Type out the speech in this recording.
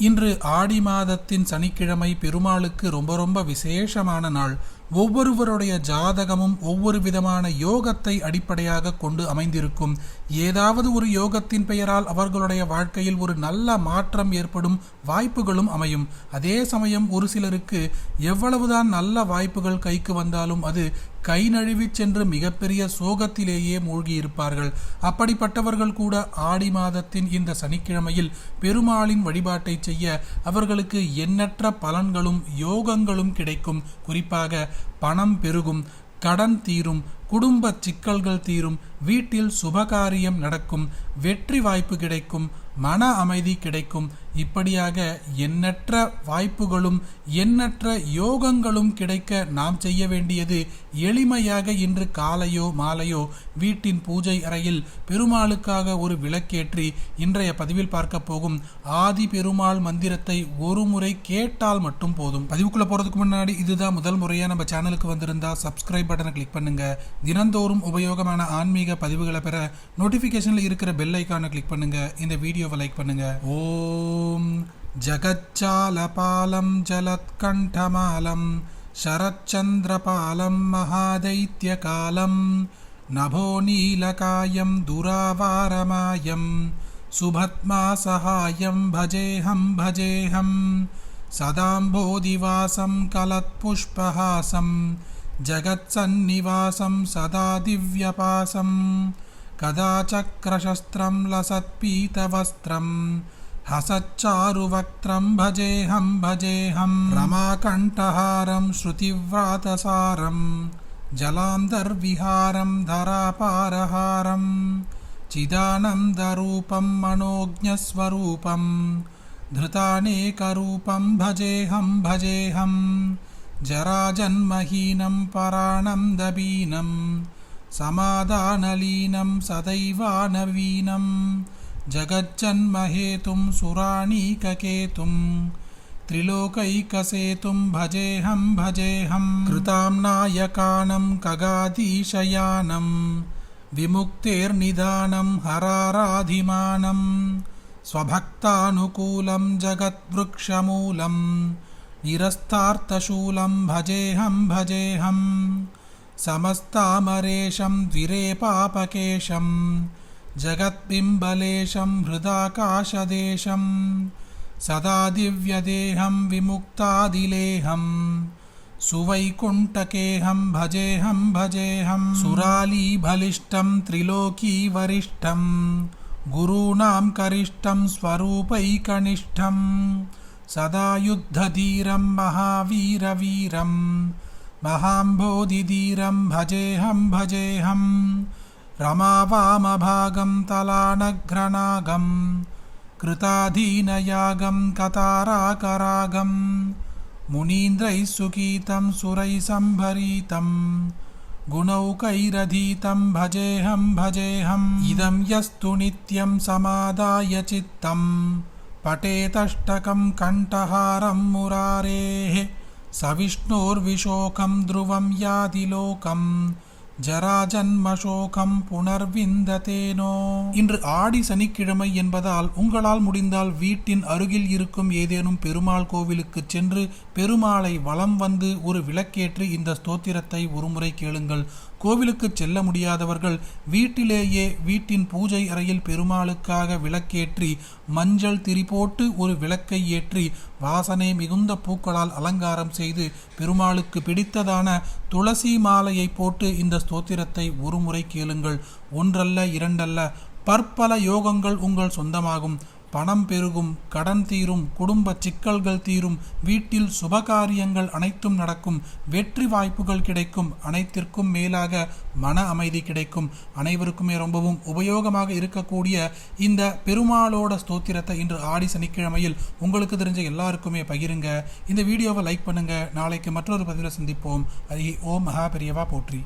இன்று ஆடி மாதத்தின் சனிக்கிழமை பெருமாளுக்கு ரொம்ப ரொம்ப விசேஷமான நாள். ஒவ்வொருவருடைய ஜாதகமும் ஒவ்வொரு விதமான யோகத்தை அடிப்படையாக கொண்டு அமைந்திருக்கும். ஏதாவது ஒரு யோகத்தின் பெயரால் அவர்களுடைய வாழ்க்கையில் ஒரு நல்ல மாற்றம் ஏற்படும் வாய்ப்புகளும் அமையும். அதே சமயம் ஒரு சிலருக்கு எவ்வளவுதான் நல்ல வாய்ப்புகள் கைக்கு வந்தாலும் அது கை நழுவி சென்று மிகப்பெரிய சோகத்திலேயே மூழ்கியிருப்பார்கள். அப்படிப்பட்டவர்கள் கூட ஆடி மாதத்தின் இந்த சனிக்கிழமையில் பெருமாளின் வழிபாட்டை செய்ய அவர்களுக்கு எண்ணற்ற பலன்களும் யோகங்களும் கிடைக்கும். குறிப்பாக பணம் பெருகும் கடன் தீரும் குடும்ப சிக்கல்கள் தீரும் வீட்டில் சுபகாரியம் நடக்கும் வெற்றி வாய்ப்பு கிடைக்கும். மன அமைதி கிடைக்கும். இப்படியாக எண்ணற்ற வாய்ப்புகளும் எண்ணற்ற யோகங்களும் கிடைக்க நாம் செய்ய வேண்டியது எளிமையாக இன்று காலையோ மாலையோ வீட்டின் பூஜை அறையில் பெருமாளுக்காக ஒரு விளக்கேற்றி இன்றைய பதிவில் பார்க்க போகும் ஆதி பெருமாள் மந்திரத்தை ஒரு முறை கேட்டால் மட்டும் போதும். பதிவுக்குள்ள போறதுக்கு முன்னாடி இதுதான் முதல் முறையாக நம்ம சேனலுக்கு வந்திருந்தா சப்ஸ்கிரைப் பட்டனை கிளிக் பண்ணுங்க. தினந்தோறும் உபயோகமான ஆன்மீக பதிவுகளை பெற நோட்டிபிகேஷனில் இருக்கிற பெல் ஐக்கானை கிளிக் பண்ணுங்க. இந்த வீடியோவை லைக் பண்ணுங்க ஓம் ஜகச்சாலபாலம் ஜலத்கண்டமாலம் शरच्चन्द्रपालं महादैत्यकालं नभो नीलकायं दुरावारमायं सुभत्मा सहायं भजेऽहं भजेऽहं सदाम्भोदिवासं कलत्पुष्पहासं जगत्सन्निवासं सदा दिव्यपासं कदा चक्रशस्त्रं लसत्पीतवस्त्रं हसच्चारुवक्त्रं भजेऽहं भजेऽहं रमाकण्ठहारं श्रुतिव्रातसारं जलान्तर्विहारं धरापारहारं चिदानन्दरूपं मनोज्ञस्वरूपं धृतानेकरूपं भजेऽहं भजेऽहं जराजन्महीनं पराणन्दबीनं समादानलीनं सदैवानवीनं जगज्जन्महेतुं सुराणीककेतुं त्रिलोकैकसेतुं भजेऽहं भजेऽहं कृतां नायकानं कगाधीशयानं विमुक्तेर्निदानं हराराधिमानं स्वभक्तानुकूलं जगद्वृक्षमूलं निरस्तार्थशूलं भजेऽहं भजेऽहं समस्तामरेशं द्विरेपापकेशं जगद्बिम्बलेशं हृदाकाशदेशं सदा दिव्यदेहं विमुक्तादिलेहं सुवैकुण्ठकेऽहं भजेऽहं भजेऽहं सुरालीबलिष्ठं त्रिलोकीवरिष्ठं गुरूणां करिष्ठं स्वरूपैकनिष्ठं सदा युद्धधीरं महावीरवीरं महाम्भोधिधीरं भजेऽहं भजेऽहं रमावामभागं तलानघ्रनागं कृताधीनयागं कताराकरागं मुनीन्द्रैः सुगीतं सुरैः सम्भरीतं गुणौकैरधीतं भजेऽहं भजेऽहम् इदं यस्तु नित्यं समादाय चित्तं पठेतष्टकं कण्ठहारं मुरारेः सविष्णोर्विशोकं ध्रुवं याति लोकम् ஜராஜன்மசோகம் புனர்விந்ததேனோ இன்று ஆடி சனிக்கிழமை என்பதால் உங்களால் முடிந்தால் வீட்டின் அருகில் இருக்கும் ஏதேனும் பெருமாள் கோவிலுக்கு சென்று பெருமாளை வலம் வந்து ஒரு விளக்கேற்றி இந்த ஸ்தோத்திரத்தை ஒருமுறை கேளுங்கள் கோவிலுக்கு செல்ல முடியாதவர்கள் வீட்டிலேயே வீட்டின் பூஜை அறையில் பெருமாளுக்காக விளக்கேற்றி மஞ்சள் திரி போட்டு ஒரு விளக்கை ஏற்றி வாசனை மிகுந்த பூக்களால் அலங்காரம் செய்து பெருமாளுக்கு பிடித்ததான துளசி மாலையை போட்டு இந்த ஸ்தோத்திரத்தை ஒரு முறை கேளுங்கள். ஒன்றல்ல இரண்டல்ல பற்பல யோகங்கள் உங்கள் சொந்தமாகும். பணம் பெருகும் கடன் தீரும் குடும்ப சிக்கல்கள் தீரும் வீட்டில் சுபகாரியங்கள் அனைத்தும் நடக்கும் வெற்றி வாய்ப்புகள் கிடைக்கும் அனைத்திற்கும் மேலாக மன அமைதி கிடைக்கும். அனைவருக்குமே ரொம்பவும் உபயோகமாக இருக்கக்கூடிய இந்த பெருமாளோட ஸ்தோத்திரத்தை இன்று ஆடி சனிக்கிழமையில் உங்களுக்கு தெரிஞ்ச எல்லாருக்குமே பகிருங்க. இந்த வீடியோவை லைக் பண்ணுங்க. நாளைக்கு மற்றொரு பதிவில் சந்திப்போம். அது ஓம் மகா பெரியவா போற்றி.